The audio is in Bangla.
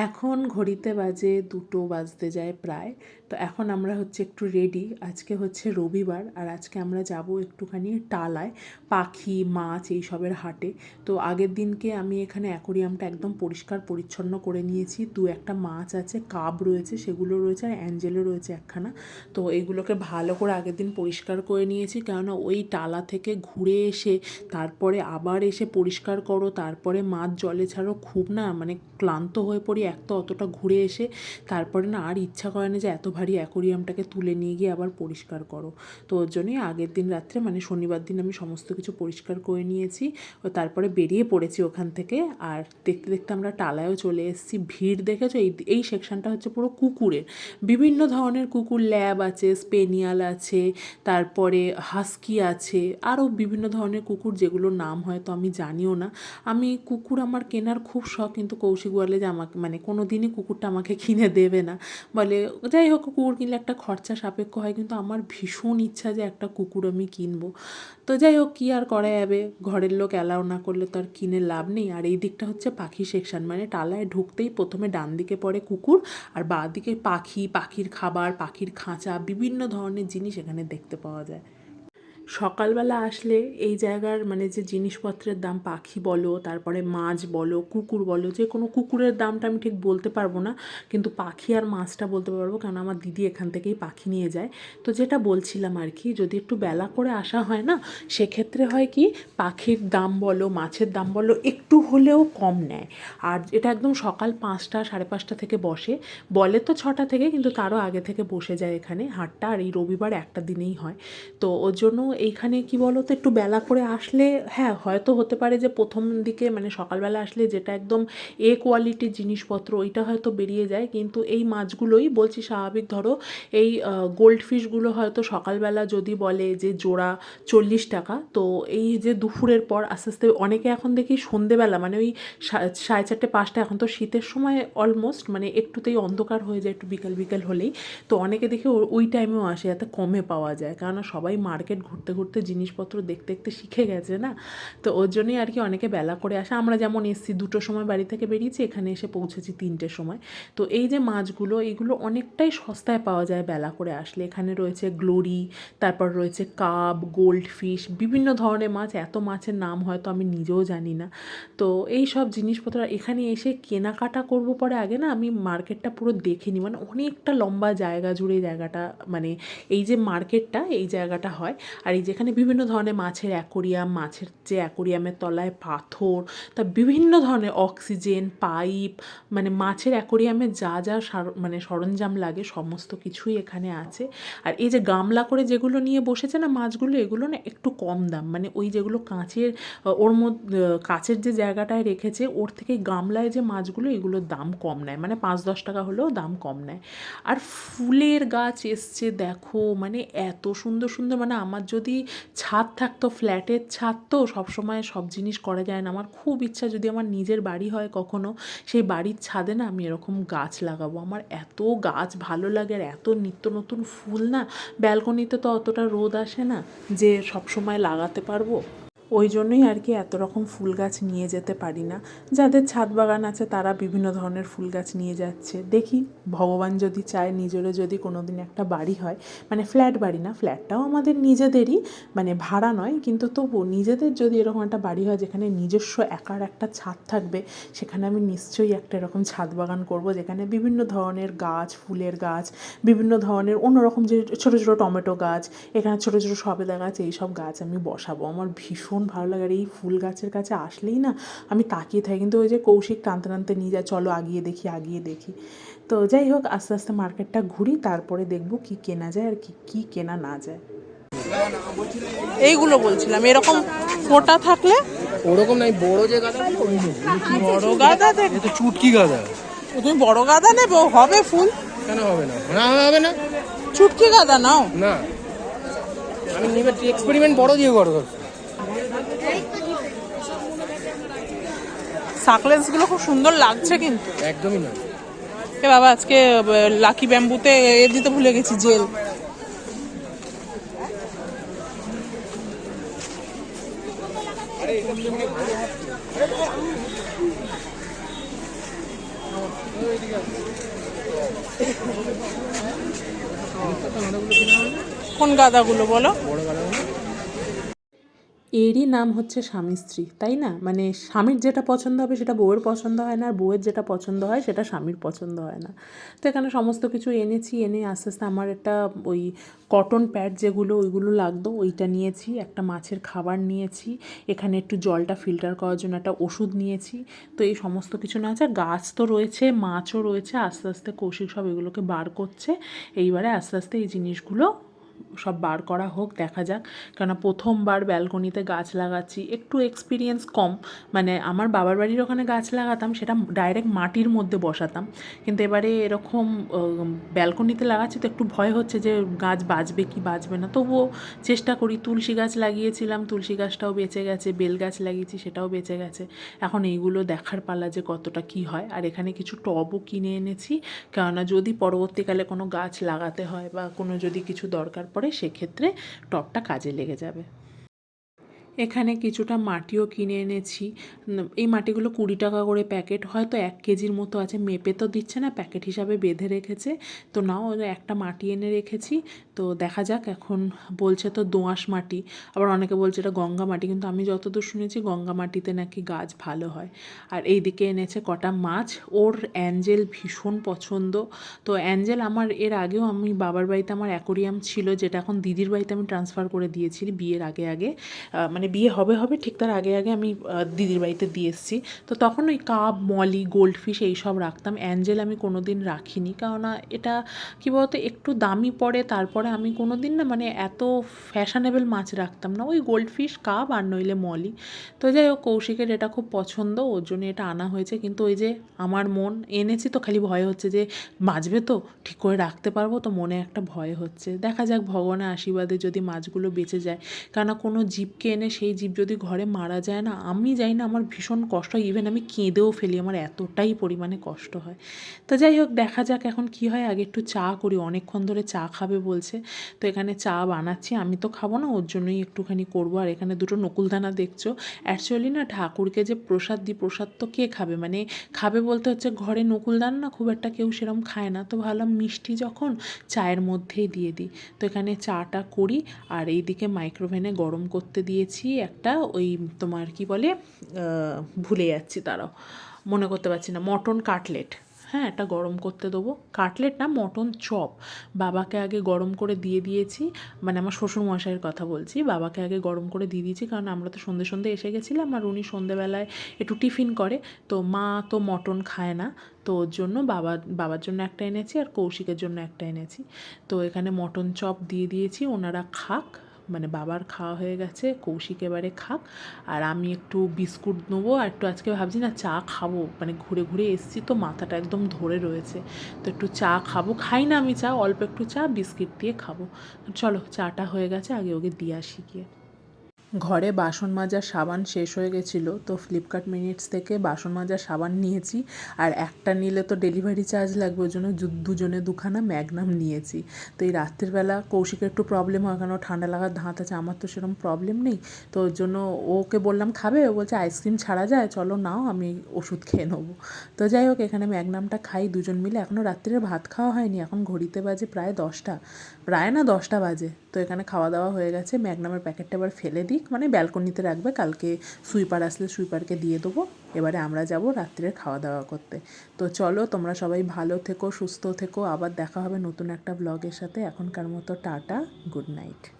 and এখন ঘড়িতে বাজে দুটো বাজতে যায় প্রায়। তো এখন আমরা হচ্ছে একটু রেডি আজকে হচ্ছে রবিবার আর আজকে আমরা যাব একটুখানি টালায়। পাখি, মাছ এইসবের হাটে। তো আগের দিনকে আমি এখানে অ্যাকোরিয়ামটা একদম পরিষ্কার পরিচ্ছন্ন করে নিয়েছি। দু একটা মাছ আছে, কাব রয়েছে, সেগুলো রয়েছে আর অ্যাঞ্জেলও রয়েছে একখানা। তো এগুলোকে ভালো করে আগের দিন পরিষ্কার করে নিয়েছি। কেননা ওই টালা থেকে ঘুরে এসে, তারপরে আবার এসে পরিষ্কার করো, তারপরে মাছ জলে ছাড়ো, খুব না মানে ক্লান্ত হয়ে পড়ি এক তো অতটা ঘুরে এসে তারপরে না আর ইচ্ছা করে না যে এত ভারী অ্যাকোরিয়ামটাকে তুলে নিয়ে গিয়ে আবার পরিষ্কার করো। তো ওর জন্যই আগের দিন রাত্রে মানে শনিবার দিন আমি সমস্ত কিছু পরিষ্কার করে নিয়েছি। ও তারপরে বেরিয়ে পড়েছি ওখান থেকে। আর দেখতে দেখতে আমরা টালায়ও চলে এসেছি। ভিড় দেখেছ? এই এই সেকশনটা হচ্ছে পুরো কুকুরের। বিভিন্ন ধরনের কুকুর, ল্যাব আছে, স্পেনিয়াল আছে, তারপরে হাস্কি আছে, আরও বিভিন্ন ধরনের কুকুর যেগুলোর নাম হয়তো আমি জানিও না। আমি কুকুর আমার কেনার খুব শখ, কিন্তু কৌশিক বলে যে আমাকে মানে কোনো দিনই কুকুরটা আমাকে কিনে দেবে না। বলে, যাই হোক, কুকুর কিনলে একটা খরচা সাপেক্ষ হয়, কিন্তু আমার ভীষণ ইচ্ছা যে একটা কুকুর আমি কিনবো। তো যাই হোক, কী আর করা যাবে? ঘরের লোক অ্যালাউ না করলে তো আর কিনে লাভ নেই। আর এই দিকটা হচ্ছে পাখি সেকশন মানে টালায় ঢুকতেই প্রথমে ডান দিকে পড়ে কুকুর, আর বাঁ দিকে পাখি, পাখির খাবার, পাখির খাঁচা, বিভিন্ন ধরনের জিনিস এখানে দেখতে পাওয়া যায়। সকালবেলা আসলে এই জায়গার মানে যে জিনিসপত্রের দাম পাখি বলো, তারপরে মাছ বলো, কুকুর বলো, যে কোনো কুকুরের দামটা আমি ঠিক বলতে পারব না, কিন্তু পাখি আর মাছটা বলতে পারব কারণ আমার দিদি এখান থেকেই পাখি নিয়ে যায়। তো যেটা বলছিলাম আর কি, যদি একটু বেলা করে আসা হয় না, সেক্ষেত্রে হয় কি, পাখির দাম বলো, মাছের দাম বলো, একটু হলেও কম নেয়। আর এটা একদম সকাল পাঁচটা, সাড়ে পাঁচটা থেকে বসে। বলে তো ছটা থেকে, কিন্তু তারও আগে থেকে বসে যায় এখানে। হাটটা আর এই রবিবার একটা দিনেই হয়। তো ওর জন্য এইখানে কি বলো তো একটু বেলা করে আসলে হ্যাঁ হয়তো হতে পারে যে প্রথম দিকে মানে সকালবেলা আসলে যেটা একদম এ কোয়ালিটির জিনিসপত্র, ওইটা হয়তো বেরিয়ে যায়। কিন্তু এই মাছগুলোই বলছি স্বাভাবিক, ধরো এই গোল্ড ফিশগুলো হয়তো সকালবেলা যদি বলে যে জোড়া চল্লিশ টাকা, তো এই যে দুপুরের পর আস্তে আস্তে অনেকে এখন দেখি সন্ধেবেলা মানে ওই সাড়ে চারটে, পাঁচটা, এখন তো শীতের সময় অলমোস্ট মানে একটুতেই অন্ধকার হয়ে যায়, একটু বিকাল বিকাল হলেই। তো অনেকে দেখে ওই টাইমেও আসে যাতে কমে পাওয়া যায়। কেননা সবাই মার্কেট ঘুরতে ঘুরতে ঘুরতে জিনিসপত্র দেখতে দেখতে শিখে গেছে, না? তো ওর জন্যই আর কি অনেকে বেলা করে আসে। আমরা যেমন এসছি দুটোর সময় বাড়ি থেকে বেরিয়েছি, এখানে এসে পৌঁছেছি তিনটের সময়। তো এই যে মাছগুলো এইগুলো অনেকটাই সস্তায় পাওয়া যায় বেলা করে আসলে। এখানে রয়েছে গ্লোরি, তারপর রয়েছে কাব গোল্ড ফিশ বিভিন্ন ধরনের মাছ। এত মাছের নাম হয়তো আমি নিজেও জানি না। তো এই সব জিনিসপত্র এখানে এসে কেনাকাটা করব পরে আগে, না? আমি মার্কেটটা পুরো দেখে নিই। মানে অনেকটা লম্বা জায়গা জুড়ে জায়গাটা মানে এই যে মার্কেটটা, এই জায়গাটা হয়। আর যেখানে বিভিন্ন ধরনের মাছের অ্যাকোরিয়াম, মাছের যে অ্যাকোরিয়ামের তলায় পাথর, তা বিভিন্ন ধরনের অক্সিজেন, পাইপ মানে মাছের অ্যাকোরিয়ামে যা যা মানে সরঞ্জাম লাগে সমস্ত কিছুই এখানে আছে। আর এই যে গামলা করে যেগুলো নিয়ে বসেছে না মাছগুলো, এগুলো না একটু কম দাম। মানে ওই যেগুলো কাঁচের, ওর মধ্যে কাঁচের যে জায়গাটায় রেখেছে, ওর থেকে গামলায় যে মাছগুলো, এগুলোর দাম কম নেয়। মানে পাঁচ দশ টাকা হলেও দাম কম নেয়। আর ফুলের গাছ এসছে, দেখো মানে এত সুন্দর সুন্দর মানে আমার যদি ছাদ থাকতো, ফ্ল্যাটের ছাদ তো সবসময় সব জিনিস করা যায় না। আমার খুব ইচ্ছা যদি আমার নিজের বাড়ি হয় কখনো, সেই বাড়ির ছাদে না আমি এরকম গাছ লাগাবো। আমার এত গাছ ভালো লাগে আর এত নিত্য নতুন ফুল না, ব্যালকনিতে তো অতটা রোদ আসে না যে সবসময় লাগাতে পারব। ওই জন্যই আর কি এত রকম ফুল গাছ নিয়ে যেতে পারি না। যাদের ছাদ বাগান আছে তারা বিভিন্ন ধরনের ফুল গাছ নিয়ে যাচ্ছে। দেখি, ভগবান যদি চায় নিজেরও যদি কোনো দিন একটা বাড়ি হয় মানে ফ্ল্যাট বাড়ি না, ফ্ল্যাটটাও আমাদের নিজেদেরই মানে ভাড়া নয়, কিন্তু তবু নিজেদের যদি এরকম একটা বাড়ি হয় যেখানে নিজস্ব একার একটা ছাদ থাকবে, সেখানে আমি নিশ্চয়ই একটা এরকম ছাদ বাগান করব, যেখানে বিভিন্ন ধরনের গাছ, ফুলের গাছ, বিভিন্ন ধরনের অন্যরকম যে ছোটো ছোটো টমেটো গাছ, এখানে ছোটো ছোটো সবেদা গাছ, এইসব গাছ আমি বসাবো। আমার ভীষণ ভালো লাগে। আর এই ফুল গাছের কাছে আসলেই না আমি তাকিয়ে থাকি। কিন্তু ওই যে কৌশিক টানতে টানতে নিয়ে যায় চলো আগিয়ে দেখি আগিয়ে দেখি। তো যাই হোক আস্তে আস্তে মার্কেটটা ঘুরি তারপরে দেখব কি কেনা যায় আর কি কি কেনা না যায়। এইগুলো বলছিলাম এরকম ফোটা থাকলে? ওরকম নাই বড় যে গাদা বড় গাঁদা তো চুটকি গাদা। তুমি বড় গাঁদা নেব? হবে ফুল? কেন হবে না? না হবে না। চুটকি গাদা নাও। না। আমি নিবে এক্সপেরিমেন্ট বড় দিয়ে করো সাকলেন্সগুলো খুব সুন্দর লাগছে কিন্তু। একদমই না। এ বাবা আজকে লাকি ব্যাম্বুতে এ দিতে ভুলে গেছি জেল। কোন গাদাগুলো বলো? বড় এরই নাম হচ্ছে স্বামী স্ত্রী, তাই না? মানে স্বামীর যেটা পছন্দ হবে সেটা বউয়ের পছন্দ হয় না, আর বউয়ের যেটা পছন্দ হয় সেটা স্বামীর পছন্দ হয় না। তো এখানে সমস্ত কিছু এনেছি, এনে আস্তে আস্তে আমার একটা ওই কটন প্যাড যেগুলো, ওইগুলো লাগতো, ওইটা নিয়েছি, একটা মাছের খাবার নিয়েছি, এখানে একটু জলটা ফিল্টার করার জন্য একটা ওষুধ নিয়েছি। তো এই সমস্ত কিছু না আছে গাছ তো রয়েছে, মাছও রয়েছে, আস্তে আস্তে কৌশিক সব এগুলোকে বার করছে, এইবারে আস্তে আস্তে এই জিনিসগুলো সব বার করা হোক, দেখা যাক। কেননা প্রথমবার ব্যালকনিতে গাছ লাগাচ্ছি, একটু এক্সপিরিয়েন্স কম। মানে আমার বাবার বাড়ির ওখানে গাছ লাগাতাম, সেটা ডাইরেক্ট মাটির মধ্যে বসাতাম। কিন্তু এবারে এরকম ব্যালকনিতে লাগাচ্ছি তো একটু ভয় হচ্ছে যে গাছ বাঁচবে কি বাঁচবে না। তবুও চেষ্টা করি, তুলসী গাছ লাগিয়েছিলাম, তুলসী গাছটাও বেঁচে গেছে, বেল গাছ লাগিয়েছি, সেটাও বেঁচে গেছে। এখন এইগুলো দেখার পালা যে কতটা কি হয়। আর এখানে কিছু টবও কিনে এনেছি। কেননা যদি পরবর্তীকালে কোনো গাছ লাগাতে হয় বা কোনো যদি কিছু দরকার পড়ে সেক্ষেত্রে টবটা কাজে লেগে যাবে। এখানে কিছুটা মাটিও কিনে এনেছি। এই মাটিগুলো কুড়ি টাকা করে প্যাকেট। হয়তো এক কেজির মতো আছে। মেপে তো দিচ্ছে না, প্যাকেট হিসাবে বেঁধে রেখেছে। তো নাও একটা মাটি এনে রেখেছি। তো দেখা যাক, এখন বলছে তো দোআঁশ মাটি। আবার অনেকে বলছে এটা গঙ্গা মাটি, কিন্তু আমি যতদূর শুনেছি, গঙ্গা মাটিতে নাকি গাছ ভালো হয়। আর এই দিকে এনেছে কটা মাছ। ওর অ্যাঞ্জেল ভীষণ পছন্দ। তো অ্যাঞ্জেল আমার, এর আগেও আমি বাবার বাড়িতে আমার অ্যাকোরিয়াম ছিল, যেটা এখন দিদির বাড়িতে আমি ট্রান্সফার করে দিয়েছি বিয়ের আগে আগে। মানে বিয়ে হবে হবে, ঠিক তার আগে আগে আমি দিদির বাড়িতে দিয়ে এসেছি। তো তখন ওই কাপ, মলি গোল্ড ফিশ এইসব রাখতাম। অ্যাঞ্জেল আমি কোনো দিন রাখিনি। কেননা এটা, কী বলতো, একটু দামি পড়ে, তারপরে আমি কোনো দিন না মানে এত ফ্যাশনেবল মাছ রাখতাম না। ওই গোল্ড ফিশ কাপ আর নইলে মলি। তো যাই হোক, কৌশিকের এটা খুব পছন্দ, ওর জন্য এটা আনা হয়েছে। কিন্তু ওই যে আমার মন এনেছি তো, খালি ভয় হচ্ছে যে বাঁচবে তো, ঠিক করে রাখতে পারব তো, মনে একটা ভয় হচ্ছে। দেখা যাক, ভগবানের আশীর্বাদে যদি মাছগুলো বেঁচে যায়। কেননা কোনো জীবকে এনে সেই জীব যদি ঘরে মারা যায় না, আমি যাই না আমার ভীষণ কষ্ট হয়। ইভেন আমি কেঁদেও ফেলি, আমার এতটাই পরিমাণে কষ্ট হয়। তো যাই হোক, দেখা যাক এখন কি হয়। আগে একটু চা করি, অনেকক্ষণ ধরে চা খাবে বলছে। তো এখানে চা বানাচ্ছি, আমি তো খাব না, ওর জন্যই একটুখানি করব। আর এখানে দুটো নকুলদানা দেখছ। অ্যাকচুয়ালি না, ঠাকুরকে যে প্রসাদ দিই, প্রসাদ তো কে খাবে? মানে খাবে বলতে হচ্ছে ঘরে নকুলদানা না, খুব একটা কেউ সেরম খায় না। তো ভাবলাম মিষ্টি যখন চায়ের মধ্যেই দিয়ে দিই। তো এখানে চাটা করি, আর এইদিকে মাইক্রোভেনে গরম করতে দিয়েছি। একটা ওই তোমার কি বলে ভুলে যাচ্ছি তারাও মনে করতে পারছি না, মটন কাটলেট। হ্যাঁ এটা গরম করতে দেবো। কাটলেট না, মটন চপ। বাবাকে আগে গরম করে দিয়ে দিয়েছি মানে আমার শ্বশুর মশাইয়ের কথা বলছি, বাবাকে আগে গরম করে দিয়ে দিয়েছি, কারণ আমরা তো সন্ধে সন্ধে এসে গেছিলাম, আর উনি সন্ধেবেলায় একটু টিফিন করে, তো মা তো মটন খায় না, তো ওর জন্য বাবা, বাবার জন্য একটা এনেছি, আর কৌশিকের জন্য একটা এনেছি। তো এখানে মটন চপ দিয়ে দিয়েছি, ওনারা খাক। মানে বাবার খাওয়া হয়ে গেছে, কৌশিক এবারে খাক। আর আমি একটু বিস্কুট নেব আর একটু আজকে ভাবছি না চা খাব। মানে ঘুরে ঘুরে এসছি তো মাথাটা একদম ধরে রয়েছে। তো একটু চা খাব। খাই না আমি চা, অল্প একটু চা, বিস্কিট দিয়ে খাব। চলো, চাটা হয়ে গেছে, আগে ওকে দিয়ে আসি গিয়ে। ঘরে বাসন মাজার সাবান শেষ হয়ে গেছিল, তো ফ্লিপকার্ট মিনিটস থেকে বাসন মাজার সাবান নিয়েছি। আর একটা নিলে তো ডেলিভারি চার্জ লাগবে, ওই জন্য দুজনে দুখানা ম্যাগনাম নিয়েছি। তো এই রাত্রিবেলা কৌশিকের একটু প্রবলেম হয়, কেন ঠান্ডা লাগার ধাঁত আছে, আমার তো সেরকম প্রবলেম নেই। তো ওর জন্য ওকে বললাম, খাবে? ও বলছে আইসক্রিম ছাড়া যায়, চলো নাও, আমি ওষুধ খেয়ে নেব। তো যাই হোক, এখানে ম্যাগনামটা খাই, দুজন মিলে। এখনও রাত্রিরে ভাত খাওয়া হয়নি, এখন ঘড়িতে বাজে প্রায় দশটা। প্রায় না দশটা বাজে। তো এখানে খাওয়া দাওয়া হয়ে গেছে। ম্যাগনামের প্যাকেটটা এবার ফেলে দিক। মানে ব্যালকনিতে রাখবে। কালকে সুইপার আসলে সুইপারকে দিয়ে দেবো। এবারে আমরা যাব রাত্রে খাওয়া দাওয়া করতে। তো চলো, তোমরা সবাই ভালো থেকো, সুস্থ থেকো। আবার দেখা হবে নতুন একটা ব্লগের সাথে। এখনকার মতো টাটা, গুড নাইট।